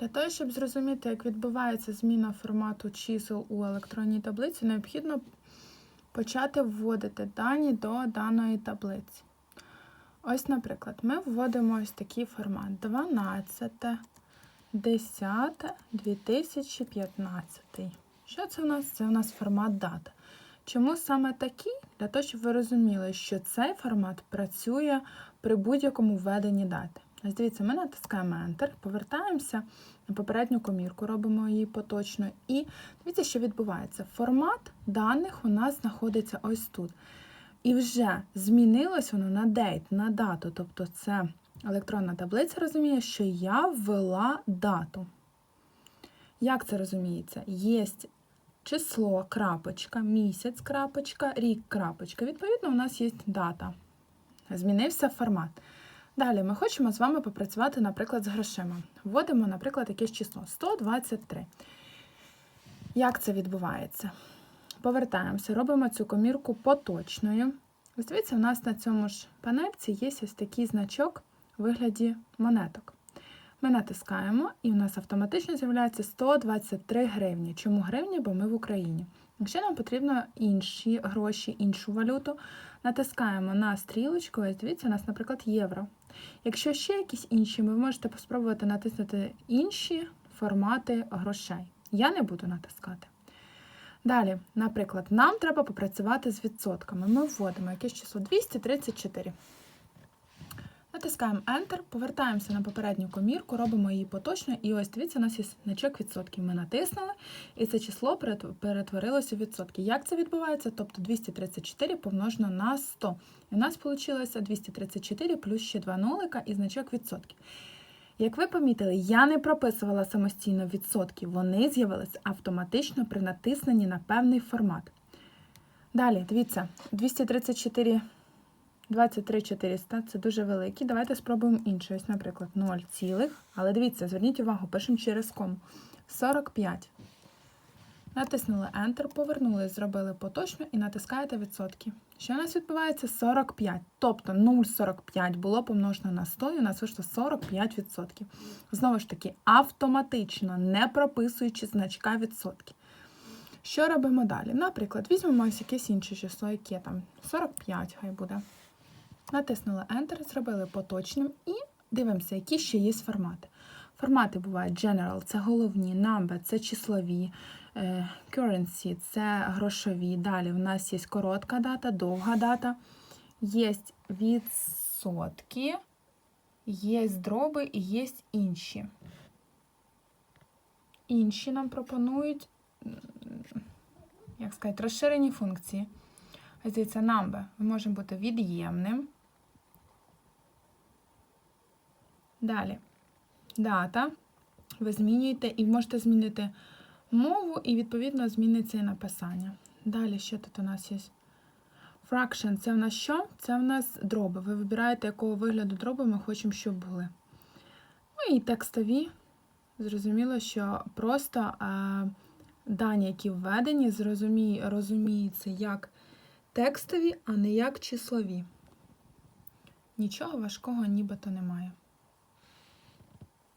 Для того, щоб зрозуміти, як відбувається зміна формату чисел у електронній таблиці, необхідно почати вводити дані до даної таблиці. Ось, наприклад, ми вводимо ось такий формат 12, 10, 2015. Що це у нас? Це у нас формат дата. Чому саме такий? Для того, щоб ви розуміли, що цей формат працює при будь-якому введенні дати. Ось дивіться, ми натискаємо Enter, повертаємося на попередню комірку, робимо її поточно. І дивіться, що відбувається. Формат даних у нас знаходиться ось тут. І вже змінилось воно на date, на дату. Тобто це електронна таблиця розуміє, що я ввела дату. Як це розуміється? Є число, крапочка, місяць, крапочка, рік, крапочка. Відповідно, у нас є дата. Змінився формат. Далі ми хочемо з вами попрацювати, наприклад, з грошима. Вводимо, наприклад, якесь число 123. Як це відбувається? Повертаємося, робимо цю комірку поточною. Ось дивіться, у нас на цьому ж панельці є ось такий значок у вигляді монеток. Ми натискаємо, і у нас автоматично з'являється 123 гривні. Чому гривні? Бо ми в Україні. Якщо нам потрібно інші гроші, іншу валюту, натискаємо на стрілочку, ось дивіться, у нас, наприклад, євро. Якщо ще якісь інші, ви можете спробувати натиснути інші формати грошей. Я не буду натискати. Далі, наприклад, нам треба попрацювати з відсотками. Ми вводимо якесь число 234. Натискаємо Enter, повертаємося на попередню комірку, робимо її поточно, і ось дивіться, у нас є значок відсотків. Ми натиснули, і це число перетворилося в відсотки. Як це відбувається? Тобто 234 помножено на 100. І у нас вийшло 234 плюс ще 2 нулика і значок відсотків. Як ви помітили, я не прописувала самостійно відсотки, вони з'явилися автоматично при натисненні на певний формат. Далі, дивіться, 234, 23 400 це дуже великі. Давайте спробуємо інше. Ось, наприклад, 0, цілих. але дивіться, зверніть увагу, пишемо через кому. 45. Натиснули Enter, повернули, зробили поточно і натискаєте відсотки. Що у нас відбувається? 45. Тобто 0,45 було помножено на 100, і у нас вийшло 45%. Знову ж таки, автоматично, не прописуючи значка відсотки. Що робимо далі? Наприклад, візьмемо ось якесь інше число, яке там 45, хай буде. Натиснули Enter, зробили поточним і дивимося, які ще є формати. Формати бувають General, це головні, Number – це числові, Currency – це грошові. Далі в нас є коротка дата, довга дата, є відсотки, є дроби і є інші. Інші нам пропонують, як сказати, розширені функції. Дивіться, number. Ми можемо бути від'ємним. Далі. Дата. Ви змінюєте і можете змінити мову, і, відповідно, зміниться і написання. Далі, що тут у нас є? Fraction це в нас що? Це в нас дроби. Ви вибираєте, якого вигляду дроби ми хочемо, щоб були. Ну і текстові. Зрозуміло, що просто а, дані, які введені, зрозумі, розуміються як текстові, а не як числові. Нічого важкого нібито немає.